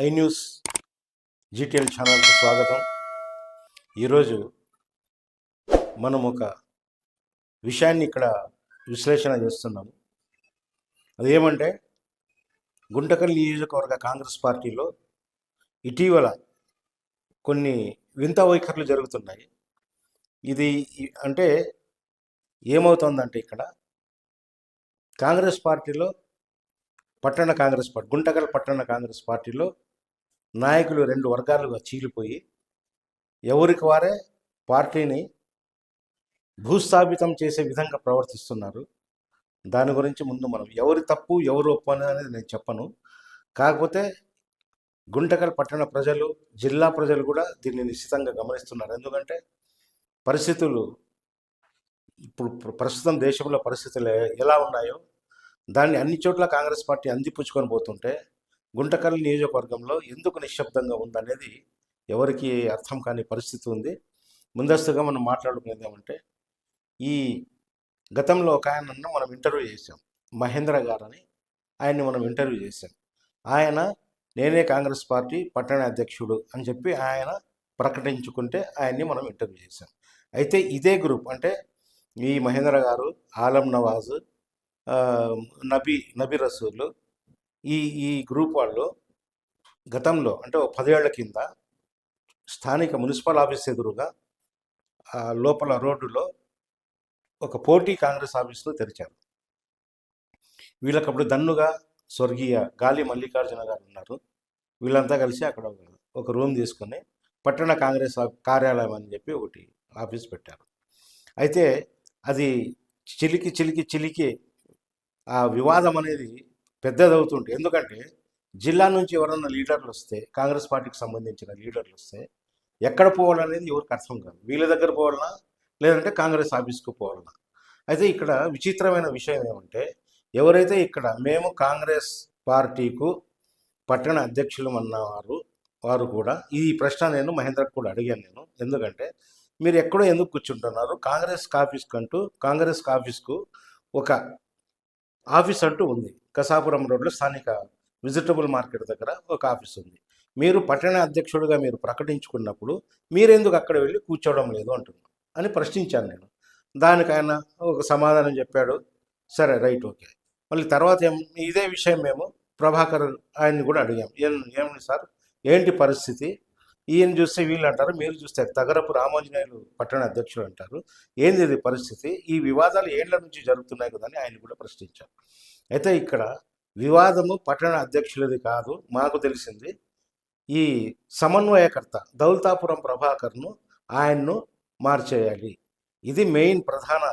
I news GTL ఛానల్కి స్వాగతం. ఈరోజు మనం ఒక విషయాన్ని ఇక్కడ విశ్లేషణ చేస్తున్నాము అదేమంటే గుంటకల్ నియోజకవర్గ కాంగ్రెస్ పార్టీలో ఇటీవల కొన్ని వింత వైఖరులు జరుగుతున్నాయి. ఇది అంటే ఏమవుతోందంటే ఇక్కడ కాంగ్రెస్ పార్టీలో పట్టణ కాంగ్రెస్ పార్టీ గుంటకల్ పట్టణ కాంగ్రెస్ పార్టీలో నాయకులు రెండు వర్గాలుగా చీలిపోయి ఎవరికి వారే పార్టీని భూస్థాపితం చేసే విధంగా ప్రవర్తిస్తున్నారు. దాని గురించి ముందు మనం ఎవరి తప్పు ఎవరు ఒప్పు అనేది నేను చెప్పను. కాకపోతే గుంటకల్ పట్టణ ప్రజలు జిల్లా ప్రజలు కూడా దీన్ని నిశ్చితంగా గమనిస్తున్నారు. ఎందుకంటే పరిస్థితులు ఇప్పుడు ప్రస్తుతం దేశంలో పరిస్థితులు ఎలా ఉన్నాయో దాన్ని అన్ని చోట్ల కాంగ్రెస్ పార్టీ అందిపుచ్చుకొని పోతుంటే గుంటకల్ నియోజకవర్గంలో ఎందుకు నిశ్శబ్దంగా ఉందనేది ఎవరికి అర్థం కాని పరిస్థితి ఉంది. ముందస్తుగా మనం మాట్లాడుకునేది ఏమంటే ఈ గతంలో ఒక ఆయనను మనం ఇంటర్వ్యూ చేసాం మహేంద్ర గారని ఆయన్ని మనం ఇంటర్వ్యూ చేసాం ఆయన నేనే కాంగ్రెస్ పార్టీ పట్టణ అధ్యక్షుడు అని చెప్పి ఆయన ప్రకటించుకుంటే ఆయన్ని మనం ఇంటర్వ్యూ చేసాం అయితే ఇదే గ్రూప్ అంటే ఈ మహేంద్ర గారు ఆలం నవాజ్ నబీ నబీ రసూలు ఈ ఈ గ్రూప్ వాళ్ళు గతంలో అంటే ఒక పదేళ్ళ కింద స్థానిక మున్సిపల్ ఆఫీస్ ఎదురుగా ఆ లోపల రోడ్డులో ఒక పోటీ కాంగ్రెస్ ఆఫీస్లో తెరిచారు. వీళ్ళకప్పుడు దన్నుగా స్వర్గీయ గాలి మల్లికార్జున గారు ఉన్నారు. వీళ్ళంతా కలిసి అక్కడ ఒక- రూమ్ తీసుకొని పట్టణ కాంగ్రెస్ కార్యాలయం అని చెప్పి ఒకటి ఆఫీస్ పెట్టారు. అయితే అది చిలికి చిలికి చిలికి ఆ వివాదం అనేది పెద్దదవుతుంటే ఎందుకంటే జిల్లా నుంచి ఎవరన్నా లీడర్లు వస్తే కాంగ్రెస్ పార్టీకి సంబంధించిన లీడర్లు వస్తే ఎక్కడ పోవాలనేది ఎవరికి అర్థం కాదు. వీళ్ళ దగ్గర పోవాలన్నా లేదంటే కాంగ్రెస్ ఆఫీస్కు పోవాలన్నా అయితే ఇక్కడ విచిత్రమైన విషయం ఏమంటే ఎవరైతే ఇక్కడ మేము కాంగ్రెస్ పార్టీకు పట్టణ అధ్యక్షులం అన్నవారు వారు కూడా ఈ ప్రశ్న నేను మహేంద్రకు కూడా అడిగాను నేను. ఎందుకంటే మీరు ఎక్కడో ఎందుకు కూర్చుంటున్నారు? కాంగ్రెస్ ఆఫీస్కి అంటూ కాంగ్రెస్ ఆఫీస్కు ఒక ఆఫీస్ అంటూ ఉంది. కసాపురం రోడ్లో స్థానిక వెజిటబుల్ మార్కెట్ దగ్గర ఒక ఆఫీస్ ఉంది. మీరు పట్టణ అధ్యక్షుడిగా మీరు ప్రకటించుకున్నప్పుడు మీరెందుకు అక్కడ వెళ్ళి కూర్చోవడం లేదు అంటున్నాను అని ప్రశ్నించాను నేను. దానికి ఆయన ఒక సమాధానం చెప్పాడు. సరే రైట్ ఓకే. మళ్ళీ తర్వాత ఏం ఇదే విషయం మేము ప్రభాకర్ ఆయన్ని కూడా అడిగాం. ఏం ఏమని సార్? ఏంటి పరిస్థితి? ఈయన చూస్తే వీళ్ళు అంటారు మీరు చూస్తే తగరపు రామాంజనేయులు పట్టణ అధ్యక్షుడు అంటారు. ఏంది ఇది పరిస్థితి? ఈ వివాదాలు ఏళ్ళ నుంచి జరుగుతున్నాయి కదా అని ఆయన కూడా ప్రశ్నించారు. అయితే ఇక్కడ వివాదము పట్టణ అధ్యక్షులది కాదు మాకు తెలిసింది. ఈ సమన్వయకర్త దౌల్తాపురం ప్రభాకర్ను ఆయన్ను మార్చేయాలి. ఇది మెయిన్ ప్రధాన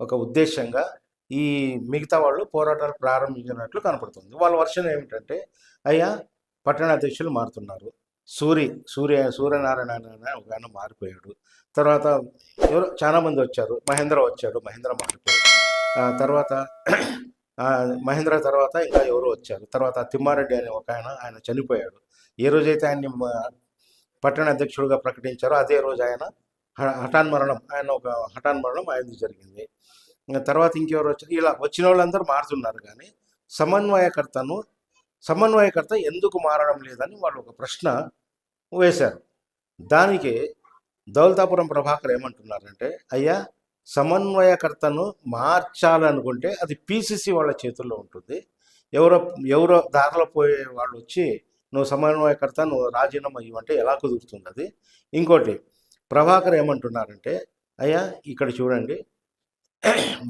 ఒక ఉద్దేశంగా ఈ మిగతా వాళ్ళు పోరాటాలు ప్రారంభించినట్లు కనపడుతుంది. వాళ్ళ వర్షన్ ఏమిటంటే అయ్యా పట్టణ అధ్యక్షులు మారుతున్నారు. సూరి సూర్య సూర్యనారాయణ ఒక ఆయన మారిపోయాడు. తర్వాత ఎవరు చాలామంది వచ్చారు. మహేంద్ర వచ్చాడు. మహేంద్ర మారిపోయాడు. ఆ తర్వాత మహేంద్ర తర్వాత ఇంకా ఎవరు వచ్చారు. తర్వాత తిమ్మారెడ్డి అనే ఒక ఆయన ఆయన చనిపోయాడు. ఏ రోజైతే ఆయన్ని పట్టణ అధ్యక్షుడిగా ప్రకటించారో అదే రోజు ఆయన హ- హఠాన్ మరణం ఆయన ఒక హఠాన్ మరణం ఆయనది జరిగింది. తర్వాత ఇంకెవరు వచ్చారు? ఇలా వచ్చిన వాళ్ళందరూ మారుతున్నారు కానీ సమన్వయకర్తను సమన్వయకర్త ఎందుకు మారడం లేదని వాళ్ళు ఒక ప్రశ్న వేశారు. దానికి దౌలతాపురం ప్రభాకర్ ఏమంటున్నారంటే అయ్యా సమన్వయకర్తను మార్చాలనుకుంటే అది పీసీసీ వాళ్ళ చేతుల్లో ఉంటుంది. ఎవరో ఎవరో దారిలో పోయే వాళ్ళు వచ్చి నువ్వు సమన్వయకర్త నువ్వు రాజీనామా ఇవ్వంటే ఎలా కుదురుతుంది అది ఇంకోటి ప్రభాకర్ ఏమంటున్నారంటే అయ్యా ఇక్కడ చూడండి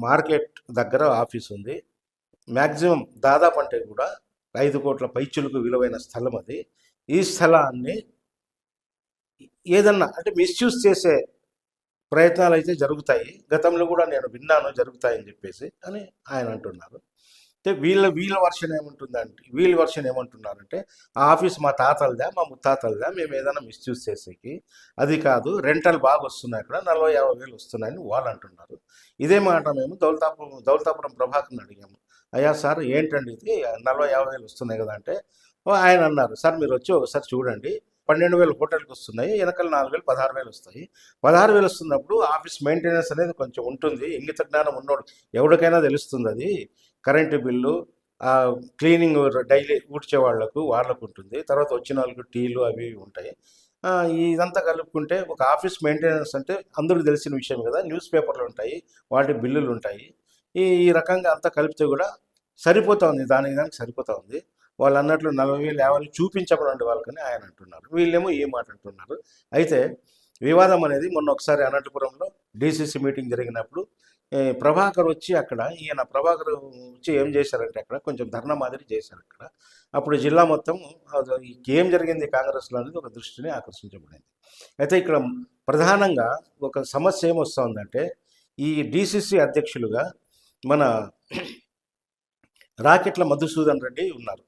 మార్కెట్ దగ్గర ఆఫీస్ ఉంది. మ్యాక్సిమం దాదాపు అంటే కూడా ఐదు కోట్ల పైచులకు విలువైన స్థలం అది. ఈ స్థలాన్ని ఏదన్నా అంటే మిస్యూజ్ చేసే ప్రయత్నాలు అయితే జరుగుతాయి. గతంలో కూడా నేను విన్నాను జరుగుతాయని చెప్పేసి అని ఆయన అంటున్నారు. అంటే వీళ్ళ వీళ్ళ వర్షన్ ఏమంటుందంటే వీళ్ళ వర్షన్ ఏమంటున్నారంటే ఆ ఆఫీస్ మా తాతలదా మా ముత్తాతలదా మేము ఏదైనా మిస్యూజ్ చేసేకి అది కాదు రెంటల్ బాగా వస్తున్నాయి అక్కడ నలభై యాభై వేలు వస్తున్నాయని వాళ్ళు అంటున్నారు. ఇదే మాట మేము దౌలతాపురం దౌలతాపురం ప్రభాకర్ని అడిగాము. అయ్యా సార్ ఏంటండి ఇది? నలభై యాభై వేలు వస్తున్నాయి కదా అంటే ఓ ఆయన అన్నారు సార్ మీరు వచ్చి ఒకసారి చూడండి పన్నెండు వేలు హోటల్కి వస్తున్నాయి వెనకాల నాలుగు వేలు పదహారు వేలు వస్తాయి. పదహారు వేలు వస్తున్నప్పుడు ఆఫీస్ మెయింటెనెన్స్ అనేది కొంచెం ఉంటుంది. ఇంగిత జ్ఞానం ఉన్నోడు ఎవరికైనా తెలుస్తుంది అది. కరెంటు బిల్లు క్లీనింగ్ డైలీ ఊడ్చే వాళ్ళకు వాళ్ళకు ఉంటుంది. తర్వాత వచ్చిన వాళ్ళకు టీలు అవి ఇవి ఉంటాయి. ఇదంతా కలుపుకుంటే ఒక ఆఫీస్ మెయింటెనెన్స్ అంటే అందరికీ తెలిసిన విషయం కదా. న్యూస్ పేపర్లు ఉంటాయి వాటి బిల్లులు ఉంటాయి. ఈ ఈ రకంగా అంతా కలిపితే కూడా సరిపోతా ఉంది. దానికి దానికి సరిపోతా ఉంది. వాళ్ళు అన్నట్లు నలభై వేలు యాభై వేలు వాళ్ళకని ఆయన అంటున్నారు. వీళ్ళేమో ఏ మాట అంటున్నారు. అయితే వివాదం అనేది మొన్న ఒకసారి అనంతపురంలో డీసీసీ మీటింగ్ జరిగినప్పుడు ప్రభాకర్ వచ్చి అక్కడ ఈయన ప్రభాకర్ వచ్చి ఏం చేశారంటే అక్కడ కొంచెం ధర్నా మాదిరి చేశారు అక్కడ. అప్పుడు జిల్లా మొత్తం అది ఏం జరిగింది కాంగ్రెస్లో అనేది ఒక దృష్టిని ఆకర్షించబడింది. అయితే ఇక్కడ ప్రధానంగా ఒక సమస్య ఏమొస్తుందంటే ఈ డీసీసీ అధ్యక్షులుగా మన రాకెట్ల మధుసూదన్ రెడ్డి ఉన్నారు.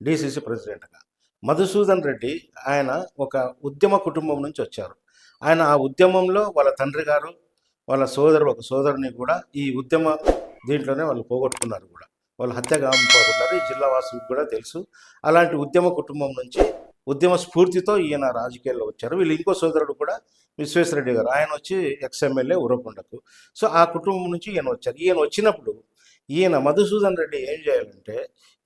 డీసీసీ ప్రెసిడెంట్గా మధుసూదన్ రెడ్డి ఆయన ఒక ఉద్యమ కుటుంబం నుంచి వచ్చారు. ఆయన ఆ ఉద్యమంలో వాళ్ళ తండ్రి గారు వాళ్ళ సోదరుడు ఒక సోదరుని కూడా ఈ ఉద్యమ దీంట్లోనే వాళ్ళు పోగొట్టుకున్నారు కూడా. వాళ్ళు హత్య పోగొట్టుకున్నారు ఈ జిల్లా వాసులకు కూడా తెలుసు. అలాంటి ఉద్యమ కుటుంబం నుంచి ఉద్యమ స్ఫూర్తితో ఈయన రాజకీయాల్లో వచ్చారు. వీళ్ళు ఇంకో సోదరుడు కూడా విశ్వేశ్వరరెడ్డి గారు. ఆయన వచ్చి ఎక్స్ఎమ్మెల్యే ఉరకొండకు సో ఆ కుటుంబం నుంచి ఈయన వచ్చారు. ఈయన వచ్చినప్పుడు ఈయన మధుసూదన్ రెడ్డి ఏం చేయాలంటే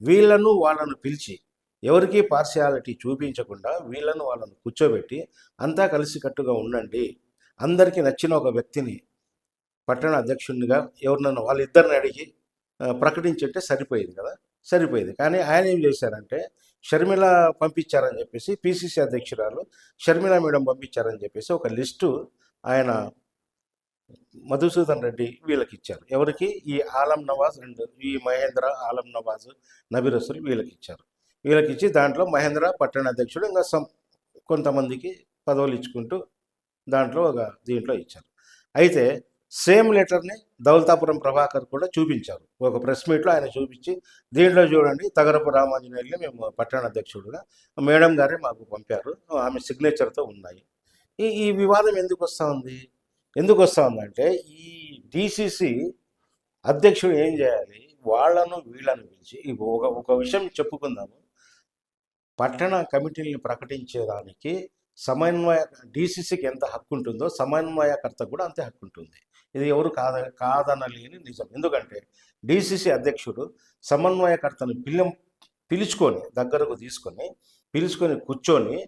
వీళ్ళను వాళ్ళను పిలిచి ఎవరికి పార్షియాలిటీ చూపించకుండా వీళ్ళను వాళ్ళను కూర్చోబెట్టి అంతా కలిసికట్టుగా ఉండండి. అందరికీ నచ్చిన ఒక వ్యక్తిని పట్టణ అధ్యక్షుడిగా ఎవరినన్నా వాళ్ళిద్దరిని అడిగి ప్రకటించంటే ప్రకటించుంటే సరిపోయేది కదా? సరిపోయేది. కానీ ఆయన ఏం చేశారంటే షర్మిల పంపించారని చెప్పేసి పిసిసి అధ్యక్షురాలు షర్మిల మేడం పంపించారని చెప్పేసి ఒక లిస్టు ఆయన మధుసూదన్ రెడ్డి వీళ్ళకి ఇచ్చారు ఎవరికి? ఈ ఆలం నవాజ్ అండ్ ఈ మహేంద్ర ఆలం నవాజ్ నబీ వీళ్ళకి ఇచ్చారు వీళ్ళకి ఇచ్చి దాంట్లో మహేంద్ర పట్టణ అధ్యక్షుడు ఇంకా సం కొంతమందికి పదవులు ఇచ్చుకుంటూ దాంట్లో ఒక దీంట్లో ఇచ్చారు. అయితే సేమ్ లెటర్ని దౌలతాపురం ప్రభాకర్ కూడా చూపించారు. ఒక ప్రెస్ మీట్లో ఆయన చూపించి దీంట్లో చూడండి తగరపు రామాంజనేయుల్ని మేము పట్టణ అధ్యక్షుడుగా మేడం గారే మాకు పంపారు ఆమె సిగ్నేచర్తో ఉన్నాయి. ఈ ఈ వివాదం ఎందుకు వస్తూ ఉంది? ఎందుకు వస్తూ ఉందంటే ఈ డిసిసి అధ్యక్షుడు ఏం చేయాలి? వాళ్ళను వీళ్ళను పిలిచి ఒక ఒక విషయం చెప్పుకుందాము. పట్టణ కమిటీని ప్రకటించేదానికి సమన్వయ డీసీసీకి ఎంత హక్కు ఉంటుందో సమన్వయకర్త కూడా అంతే హక్కు ఉంటుంది ఇది ఎవరు కాద కాదనలేని నిజం. ఎందుకంటే డీసీసీ అధ్యక్షుడు సమన్వయకర్తను పిల్లం పిలుచుకొని దగ్గరకు తీసుకొని పిలుచుకొని కూర్చొని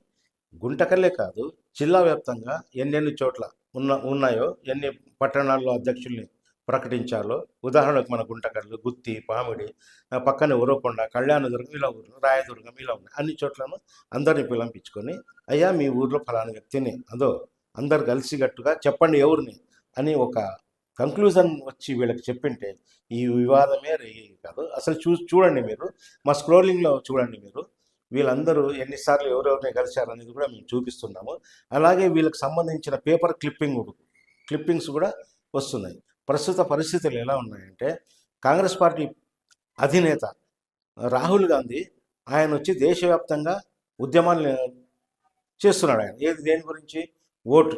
గుంటకల్లే కాదు జిల్లా వ్యాప్తంగా ఎన్నెన్ని చోట్ల ఉన్న ఉన్నాయో ఎన్ని పట్టణాల్లో అధ్యక్షుల్ని ప్రకటించాలో ఉదాహరణకు మన గుంటకల్లు గుత్తి పామిడి ఆ పక్కనే ఉరవకొండ కళ్యాణదుర్గం ఇలా ఊర్లు రాయదుర్గం ఇలా ఉన్నాయి అన్ని చోట్లను అందరిని పిలంపించుకొని అయ్యా మీ ఊర్లో ఫలానా వ్యక్తిని అదో అందరు కలిసిగట్టుగా చెప్పండి ఎవరిని అని ఒక కంక్లూజన్ వచ్చి వీళ్ళకి చెప్పింటే ఈ వివాదమే రేగేది కాదు. అసలు చూ చూడండి మీరు మా స్క్రోలింగ్లో చూడండి మీరు వీళ్ళందరూ ఎన్నిసార్లు ఎవరెవరిని కలిశారనేది కూడా మేము చూపిస్తున్నాము. అలాగే వీళ్ళకి సంబంధించిన పేపర్ క్లిప్పింగ్ క్లిప్పింగ్స్ కూడా వస్తున్నాయి. ప్రస్తుత పరిస్థితులు ఎలా ఉన్నాయంటే కాంగ్రెస్ పార్టీ అధినేత రాహుల్ గాంధీ ఆయన వచ్చి దేశవ్యాప్తంగా ఉద్యమాన్ని చేస్తున్నాడు ఆయన. ఏది దేని గురించి? ఓటు.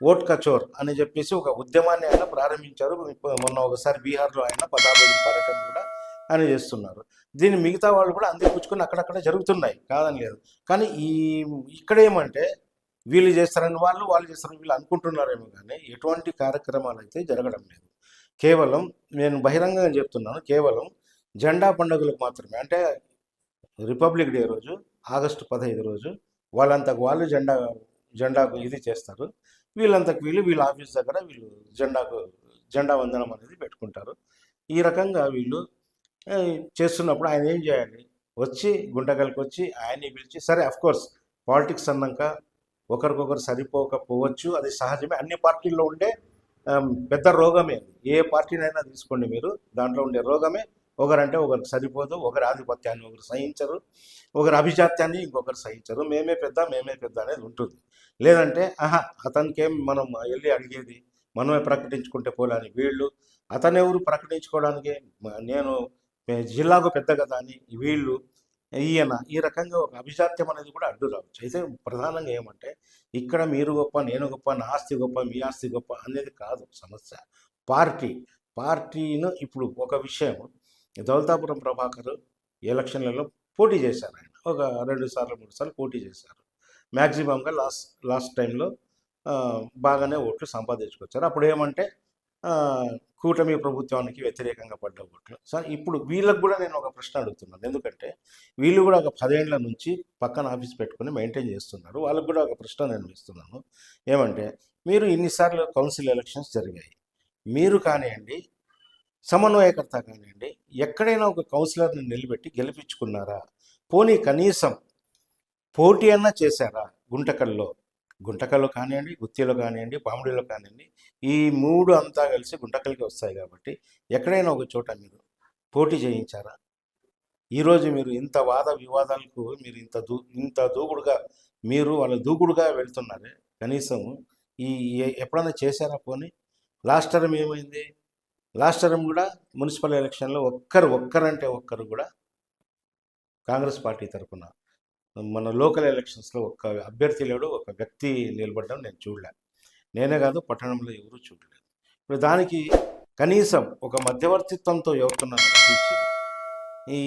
ఓట్ కచోర్ అని చెప్పేసి ఒక ఉద్యమాన్ని ఆయన ప్రారంభించారు. మొన్న ఒకసారి బీహార్లో ఆయన పదాభివృద్ధి పర్యటన కూడా ఆయన చేస్తున్నారు. దీన్ని మిగతా వాళ్ళు కూడా అందిపుచ్చుకొని అక్కడక్కడ జరుగుతున్నాయి. కాదని లేదు. కానీ ఈ ఇక్కడ ఏమంటే వీళ్ళు చేస్తారని వాళ్ళు వాళ్ళు చేస్తారని వీళ్ళు అనుకుంటున్నారేమో కానీ ఎటువంటి కార్యక్రమాలు అయితే జరగడం లేదు. కేవలం నేను బహిరంగంగా చెప్తున్నాను కేవలం జెండా పండుగలకు మాత్రమే. అంటే రిపబ్లిక్ డే రోజు ఆగస్టు పదహైదు రోజు వాళ్ళంతకు వాళ్ళు జెండా జెండాకు ఇది చేస్తారు. వీళ్ళంతకు వీళ్ళు వీళ్ళ ఆఫీస్ దగ్గర వీళ్ళు జెండాకు జెండా వందనం అనేది పెట్టుకుంటారు. ఈ రకంగా వీళ్ళు చేస్తున్నప్పుడు ఆయన ఏం చేయాలి? వచ్చి గుంటకల్కి వచ్చి ఆయన్ని పిలిచి సరే కోర్స్ పాలిటిక్స్ అన్నాక ఒకరికొకరు సరిపోకపోవచ్చు అది సహజమే. అన్ని పార్టీల్లో ఉండే పెద్ద రోగమే ఏ పార్టీనైనా తీసుకోండి మీరు దాంట్లో ఉండే రోగమే. ఒకరంటే ఒకరికి సరిపోదు ఒకరి ఆధిపత్యాన్ని ఒకరు సహించరు ఒకరి అభిజాత్యాన్ని ఇంకొకరు సహించరు. మేమే పెద్ద మేమే పెద్ద అనేది ఉంటుంది. లేదంటే ఆహా అతనికేం మనం వెళ్ళి అడిగేది? మనమే ప్రకటించుకుంటే పోలాని వీళ్ళు. అతనెవరు ప్రకటించుకోవడానికి? నేను జిల్లాకు పెద్ద కదా అని వీళ్ళు ఈయన ఈ రకంగా ఒక అభిజాత్యం అనేది కూడా అడ్డు రావచ్చు. అయితే ప్రధానంగా ఏమంటే ఇక్కడ మీరు గొప్ప నేను గొప్ప నా ఆస్తి గొప్ప మీ ఆస్తి గొప్ప అనేది కాదు సమస్య. పార్టీ పార్టీను ఇప్పుడు ఒక విషయం దౌలతాపురం ప్రభాకర్ ఎలక్షన్లలో పోటీ చేశారు ఆయన. ఒక రెండు సార్లు మూడు సార్లు పోటీ చేశారు. మ్యాక్సిమంగా లాస్ట్ లాస్ట్ టైంలో బాగానే ఓట్లు సంపాదించుకొచ్చారు. అప్పుడు ఏమంటే కూటమి ప్రభుత్వానికి వ్యతిరేకంగా పడ్డ ఓట్లు. సార్ ఇప్పుడు వీళ్ళకు కూడా నేను ఒక ప్రశ్న అడుగుతున్నాను. ఎందుకంటే వీళ్ళు కూడా ఒక పదేళ్ళ నుంచి పక్కన ఆఫీస్ పెట్టుకుని మెయింటైన్ చేస్తున్నారు. వాళ్ళకు కూడా ఒక ప్రశ్న నేను ఇస్తున్నాను ఏమంటే మీరు ఇన్నిసార్లు కౌన్సిల్ ఎలక్షన్స్ జరిగాయి. మీరు కానివ్వండి సమన్వయకర్త కానివ్వండి ఎక్కడైనా ఒక కౌన్సిలర్ని నిలబెట్టి గెలిపించుకున్నారా? పోనీ కనీసం పోటీ అన్నా చేశారా గుంటకల్లో? గుంటకల్లో కానివ్వండి గుత్తిలో కానివ్వండి పాముడిలో కానివ్వండి ఈ మూడు అంతా కలిసి గుంటకలకి వస్తాయి కాబట్టి ఎక్కడైనా ఒక చోట మీరు పోటీ చేయించారా? ఈరోజు మీరు ఇంత వాద వివాదాలకు మీరు ఇంత దూ ఇంత దూకుడుగా మీరు వాళ్ళ దూకుడుగా వెళ్తున్నారే? కనీసం ఈ ఎప్పుడైనా చేశారా పోనీ? లాస్ట్ టర్మ్ ఏమైంది? లాస్ట్ టర్మ్ కూడా మున్సిపల్ ఎలక్షన్లో ఒక్కరు ఒక్కరంటే ఒక్కరు కూడా కాంగ్రెస్ పార్టీ తరఫున మన లోకల్ ఎలక్షన్స్లో ఒక అభ్యర్థి లేడు ఒక వ్యక్తి నిలబడడం నేను చూడలేను నేనే కాదు పట్టణంలో ఎవరూ చూడలేదు. ఇప్పుడు దానికి కనీసం ఒక మధ్యవర్తిత్వంతో ఎవరుతున్నారు ఈ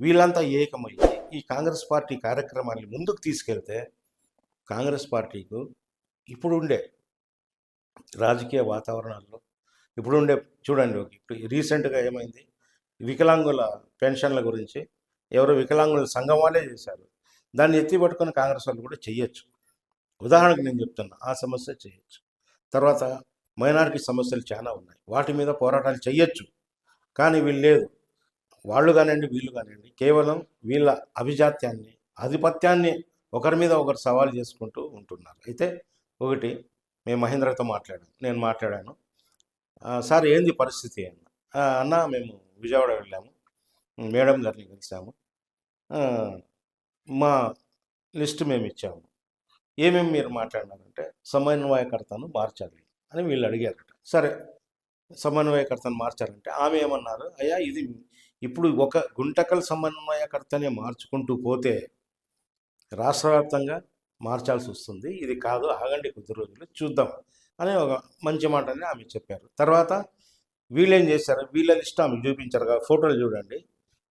వీళ్ళంతా ఏకమయ్యి ఈ కాంగ్రెస్ పార్టీ కార్యక్రమాన్ని ముందుకు తీసుకెళ్తే కాంగ్రెస్ పార్టీకు ఇప్పుడు ఉండే రాజకీయ వాతావరణాల్లో ఇప్పుడుండే చూడండి ఇప్పుడు రీసెంట్గా ఏమైంది? వికలాంగుల పెన్షన్ల గురించి ఎవరో వికలాంగుల సంఘం వాళ్ళే చేశారు. దాన్ని ఎత్తి పట్టుకొని కాంగ్రెస్ వాళ్ళు కూడా చేయొచ్చు ఉదాహరణకు నేను చెప్తున్నా ఆ సమస్య చేయొచ్చు తర్వాత మైనారిటీ సమస్యలు చాలా ఉన్నాయి. వాటి మీద పోరాటాలు చేయొచ్చు కానీ వీళ్ళు లేదు. వాళ్ళు కానివ్వండి వీళ్ళు కానివ్వండి కేవలం వీళ్ళ అభిజాత్యాన్ని ఆధిపత్యాన్ని ఒకరి మీద ఒకరు సవాల్ చేసుకుంటూ ఉంటున్నారు. అయితే ఒకటి మేము మహేంద్రతో మాట్లాడాం. నేను మాట్లాడాను. సార్ ఏంది పరిస్థితి? అన్న. అన్న మేము విజయవాడ వెళ్ళాము. మేడం గారిని కలిసాము. మా లిస్ట్ మేము ఇచ్చాము. ఏమేమి మీరు మాట్లాడినారంటే సమన్వయకర్తను మార్చాలి అని వీళ్ళు అడిగారట. సరే సమన్వయకర్తను మార్చాలంటే ఆమె ఏమన్నారు? అయ్యా ఇది ఇప్పుడు ఒక గుంటకల్ సమన్వయకర్తనే మార్చుకుంటూ పోతే రాష్ట్ర వ్యాప్తంగా మార్చాల్సి వస్తుంది. ఇది కాదు ఆగండి కొద్ది రోజులు చూద్దాం అని ఒక మంచి మాటని ఆమె చెప్పారు. తర్వాత వీళ్ళేం చేశారు? వీళ్ళ లిస్ట్ ఆమె చూపించారు కదా ఫోటోలు చూడండి.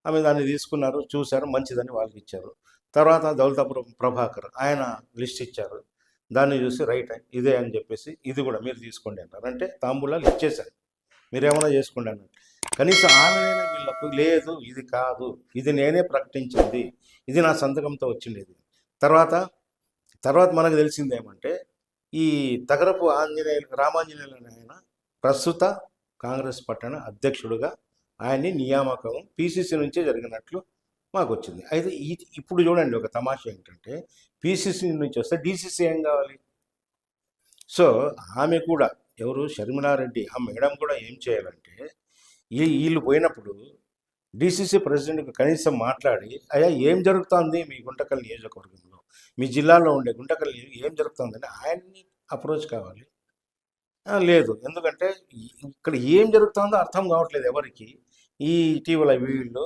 ఆమె దాన్ని తీసుకున్నారు చూశారు మంచిదని వాళ్ళకి ఇచ్చారు తర్వాత దౌలతాపురం ప్రభాకర్ ఆయన లిస్ట్ ఇచ్చారు. దాన్ని చూసి రైట్ ఇదే అని చెప్పేసి ఇది కూడా మీరు తీసుకోండి అన్నారు అంటే తాంబూలాలు ఇచ్చేశారు. మీరేమైనా చేసుకోండి అన్నారు కనీసం ఆమెనైనా వీళ్ళకు లేదు ఇది కాదు ఇది నేనే ప్రకటించింది ఇది నా సంతకంతో వచ్చిండేది. తర్వాత తర్వాత మనకు తెలిసింది ఏమంటే ఈ తగరపు ఆంజనేయులు రామాంజనేయులు ఆయన ప్రస్తుత కాంగ్రెస్ పట్టణ అధ్యక్షుడుగా ఆయన్ని నియామకం పీసీసీ నుంచే జరిగినట్లు మాకు వచ్చింది అయితే ఈ ఇప్పుడు చూడండి ఒక తమాషా ఏంటంటే పీసీసీ నుంచి వస్తే డీసీసీ ఏం కావాలి? సో ఆమె కూడా ఎవరు? షర్మిలారెడ్డి. ఆ మేడం కూడా ఏం చేయాలంటే ఈ వీళ్ళు పోయినప్పుడు డీసీసీ ప్రెసిడెంట్కి కనీసం మాట్లాడి అయ్యా ఏం జరుగుతోంది మీ గుంటకల్ నియోజకవర్గంలో? మీ జిల్లాలో ఉండే గుంటకల్ ఏం జరుగుతుందని ఆయన్ని అప్రోచ్ కావాలి. లేదు. ఎందుకంటే ఇక్కడ ఏం జరుగుతుందో అర్థం కావట్లేదు ఎవరికి. ఈ ఇటీవల వీళ్ళు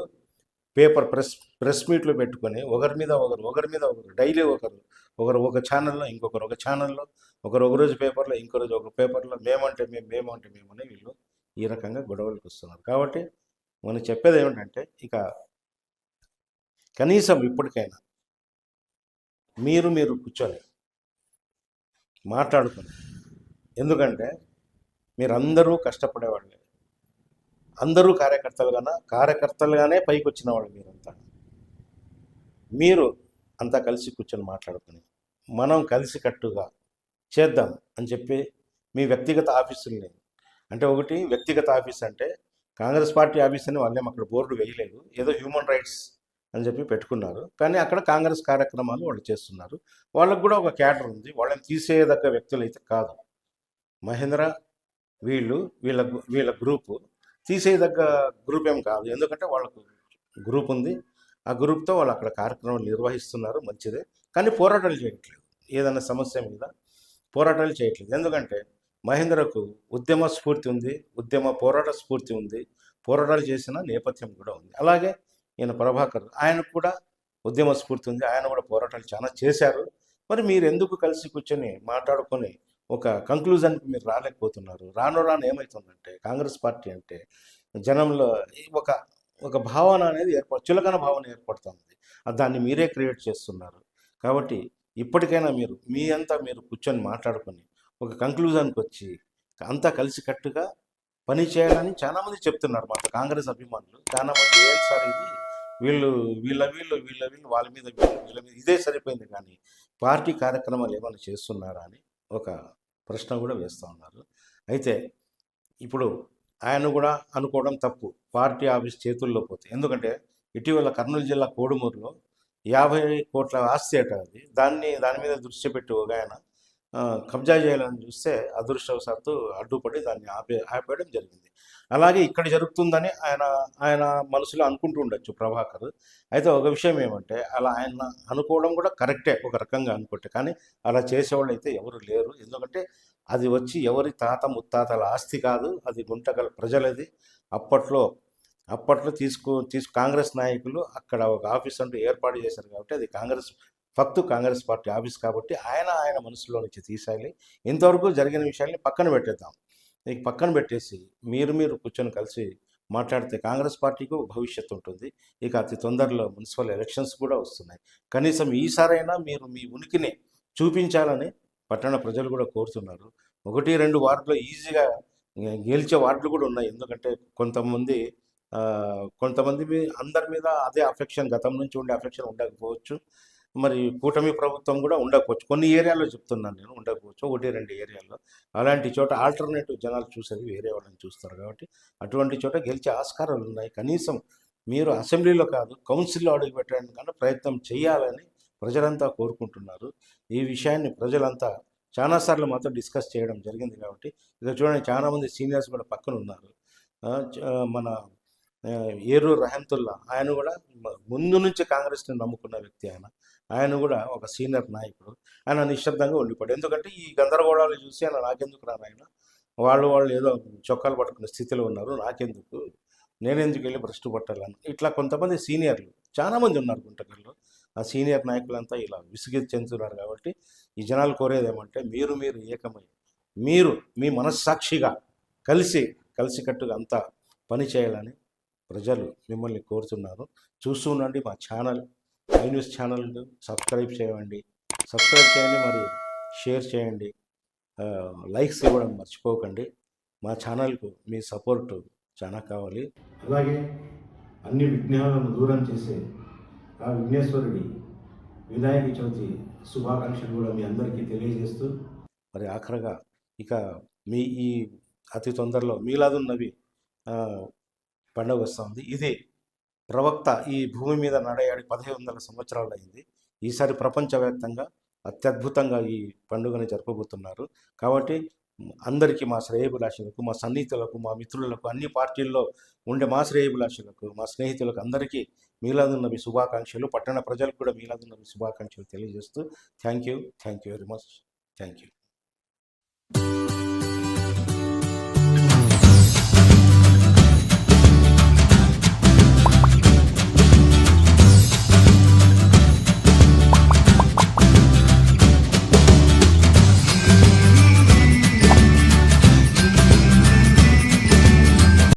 పేపర్ ప్రెస్ ప్రెస్ మీట్లు పెట్టుకొని ఒకరి మీద ఒకరు ఒకరి మీద ఒకరు డైలీ ఒకరు ఒకరు ఒక ఛానల్లో ఇంకొకరు ఒక ఛానల్లో ఒకరు ఒక రోజు పేపర్లో ఇంకో రోజు ఒక పేపర్లో మేమంటే మేము మేమంటే మేమని వీళ్ళు ఈ రకంగా గొడవలకు వస్తున్నారు. కాబట్టి మనం చెప్పేది ఏమిటంటే ఇక కనీసం ఇప్పటికైనా మీరు మీరు కూర్చొని మాట్లాడుకుని ఎందుకంటే మీరందరూ కష్టపడేవాళ్ళే. అందరూ కార్యకర్తలుగానే? కార్యకర్తలుగానే పైకి వచ్చిన వాళ్ళు మీరంతా. మీరు అంతా కలిసి కూర్చొని మాట్లాడుకుని మనం కలిసికట్టుగా చేద్దాం అని చెప్పి మీ వ్యక్తిగత ఆఫీసుల్ని అంటే ఒకటి వ్యక్తిగత ఆఫీస్ అంటే కాంగ్రెస్ పార్టీ ఆఫీస్ అని వాళ్ళేం అక్కడ బోర్డు వేయలేదు ఏదో హ్యూమన్ రైట్స్ అని చెప్పి పెట్టుకున్నారు. కానీ అక్కడ కాంగ్రెస్ కార్యక్రమాలు వాళ్ళు చేస్తున్నారు. వాళ్ళకు కూడా ఒక క్యాడర్ ఉంది. వాళ్ళని తీసేయదగ్గ వ్యక్తులు అయితే కాదు. మహేంద్ర వీళ్ళు వీళ్ళ వీళ్ళ గ్రూపు. తీసేయదగ్గ గ్రూప్ ఏం కాదు. ఎందుకంటే వాళ్ళకు గ్రూప్ ఉంది. ఆ గ్రూప్తో వాళ్ళు అక్కడ కార్యక్రమాలు నిర్వహిస్తున్నారు. మంచిదే. కానీ పోరాటాలు చేయట్లేదు. ఏదైనా సమస్య మీద పోరాటాలు చేయట్లేదు. ఎందుకంటే మహేంద్రకు ఉద్యమ స్ఫూర్తి ఉంది. ఉద్యమ పోరాట స్ఫూర్తి ఉంది. పోరాటాలు చేసిన నేపథ్యం కూడా ఉంది. అలాగే ఈయన ప్రభాకర్ ఆయనకు కూడా ఉద్యమ స్ఫూర్తి ఉంది. ఆయన కూడా పోరాటాలు చాలా చేశారు. మరి మీరు ఎందుకు కలిసి కూర్చొని మాట్లాడుకొని ఒక కంక్లూజన్కి మీరు రాలేకపోతున్నారు. రాను రాను ఏమవుతుందంటే కాంగ్రెస్ పార్టీ అంటే జనంలో ఒక ఒక భావన అనేది ఏర్పడు చులకన భావన ఏర్పడుతుంది. దాన్ని మీరే క్రియేట్ చేస్తున్నారు. కాబట్టి ఇప్పటికైనా మీరు మీ అంతా మీరు కూర్చొని మాట్లాడుకొని ఒక కంక్లూజన్కి వచ్చి అంతా కలిసికట్టుగా పని చేయాలని చాలామంది చెప్తున్నారు మా కాంగ్రెస్ అభిమానులు. చాలామంది ఏం సార్ ఇది? వీళ్ళు వీళ్ళ వీళ్ళు వీళ్ళ వీళ్ళు వాళ్ళ మీద వీళ్ళు వీళ్ళ మీద ఇదే సరిపోయింది కానీ పార్టీ కార్యక్రమాలు ఏమైనా చేస్తున్నారా అని ఒక ప్రశ్న కూడా వేస్తూ ఉన్నారు. అయితే ఇప్పుడు ఆయన కూడా అనుకోవడం తప్పు. పార్టీ ఆఫీస్ చేతుల్లో పోతే. ఎందుకంటే ఇటీవల కర్నూలు జిల్లా కోడుమూరులో యాభై కోట్ల ఆస్తి అట అది. దాన్ని దాని మీద దృష్టి పెట్టి ఒక ఆయన కబ్జా చేయాలని చూస్తే అదృష్టవశాత్తు అడ్డుపడి దాన్ని ఆపే ఆపేయడం జరిగింది. అలాగే ఇక్కడ జరుగుతుందని ఆయన ఆయన మనసులో అనుకుంటూ ఉండొచ్చు ప్రభాకర్. అయితే ఒక విషయం ఏమంటే అలా ఆయన అనుకోవడం కూడా కరెక్టే ఒక రకంగా అనుకుంటే. కానీ అలా చేసేవాళ్ళు అయితే ఎవరు లేరు. ఎందుకంటే అది వచ్చి ఎవరి తాత ముత్తాతల ఆస్తి కాదు అది గుంటగల ప్రజలది. అప్పట్లో అప్పట్లో తీసుకు తీసు కాంగ్రెస్ నాయకులు అక్కడ ఒక ఆఫీస్ అంటూ ఏర్పాటు చేశారు కాబట్టి అది కాంగ్రెస్ ఫక్తు కాంగ్రెస్ పార్టీ ఆఫీస్ కాబట్టి ఆయన ఆయన మనసులో నుంచి తీసేయాలి. ఇంతవరకు జరిగిన విషయాల్ని పక్కన పెట్టేద్దాం. నీకు పక్కన పెట్టేసి మీరు మీరు కూర్చొని కలిసి మాట్లాడితే కాంగ్రెస్ పార్టీకి భవిష్యత్తు ఉంటుంది. ఇక అతి తొందరలో మున్సిపల్ ఎలక్షన్స్ కూడా వస్తున్నాయి. కనీసం ఈసారైనా మీరు మీ ఉనికిని చూపించాలని పట్టణ ప్రజలు కూడా కోరుతున్నారు. ఒకటి రెండు వార్డులో ఈజీగా గెలిచే వార్డులు కూడా ఉన్నాయి. ఎందుకంటే కొంతమంది కొంతమంది మీ అందరి మీద అదే అఫెక్షన్ గతం నుంచి ఉండే అఫెక్షన్ ఉండకపోవచ్చు. మరి కూటమి ప్రభుత్వం కూడా ఉండకపోవచ్చు. కొన్ని ఏరియాలో చెప్తున్నాను నేను ఉండకపోవచ్చు. ఒకటి రెండు ఏరియాలో అలాంటి చోట ఆల్టర్నేటివ్ జనాలు చూసేది వేరే వాళ్ళని చూస్తారు కాబట్టి అటువంటి చోట గెలిచే ఆస్కారాలు ఉన్నాయి. కనీసం మీరు అసెంబ్లీలో కాదు కౌన్సిల్లో అడుగు పెట్టడానికి కన్నా ప్రయత్నం చేయాలని ప్రజలంతా కోరుకుంటున్నారు. ఈ విషయాన్ని ప్రజలంతా చాలాసార్లు మాతో డిస్కస్ చేయడం జరిగింది కాబట్టి ఇక చూడండి చాలామంది సీనియర్స్ కూడా పక్కన ఉన్నారు. మన ఏరు రహంతుల్లా ఆయన కూడా ముందు నుంచి కాంగ్రెస్ని నమ్ముకున్న వ్యక్తి ఆయన. ఆయన కూడా ఒక సీనియర్ నాయకుడు. ఆయన నిశ్శబ్దంగా ఉండిపోయాడు. ఎందుకంటే ఈ గందరగోళాలు చూసి ఆయన నాకెందుకు రాను ఆయన వాళ్ళు వాళ్ళు ఏదో చొక్కాలు పట్టుకునే స్థితిలో ఉన్నారు. నాకెందుకు? నేనెందుకు వెళ్ళి భ్రష్టు పట్టాలని? ఇట్లా కొంతమంది సీనియర్లు చాలామంది ఉన్నారు గుంటకల్లో. ఆ సీనియర్ నాయకులంతా ఇలా విసిగి చెందుతున్నారు కాబట్టి ఈ జనాలు కోరేది ఏమంటే మీరు మీరు ఏకమై మీరు మీ మనస్సాక్షిగా కలిసి కలిసికట్టుగా అంతా పని చేయాలని ప్రజలు మిమ్మల్ని కోరుతున్నారు. చూస్తూ ఉండండి మా channel. I news channel subscribe చేయండి. సబ్స్క్రైబ్ చేయండి మరి షేర్ చేయండి. లైక్స్ ఇవ్వడం మర్చిపోకండి. మా ఛానల్కు మీ సపోర్టు చాలా కావాలి. అలాగే అన్ని విఘ్నాలను దూరం చేసే ఆ విఘ్నేశ్వరుడి వినాయక చవితి శుభాకాంక్షలు కూడా మీ అందరికీ తెలియజేస్తూ మరి ఆఖరగా ఇక మీ ఈ అతి తొందరలో మీలాదున్నవి పండుగ వస్తుంది ఇది ప్రవక్త ఈ భూమి మీద నడయాడి పదిహేను వందల సంవత్సరాలు అయింది ఈసారి ప్రపంచవ్యాప్తంగా అత్యద్భుతంగా ఈ పండుగను జరపబోతున్నారు. కాబట్టి అందరికీ మా శ్రేయభిలాషులకు మా సన్నిహితులకు మా మిత్రులకు అన్ని పార్టీల్లో ఉండే మా శ్రేయభిలాషులకు మా స్నేహితులకు అందరికీ మీలాదున్నవి శుభాకాంక్షలు. పట్టణ ప్రజలకు కూడా మీలాదున్నవి శుభాకాంక్షలు తెలియజేస్తూ thank you thank you very much. Thank you.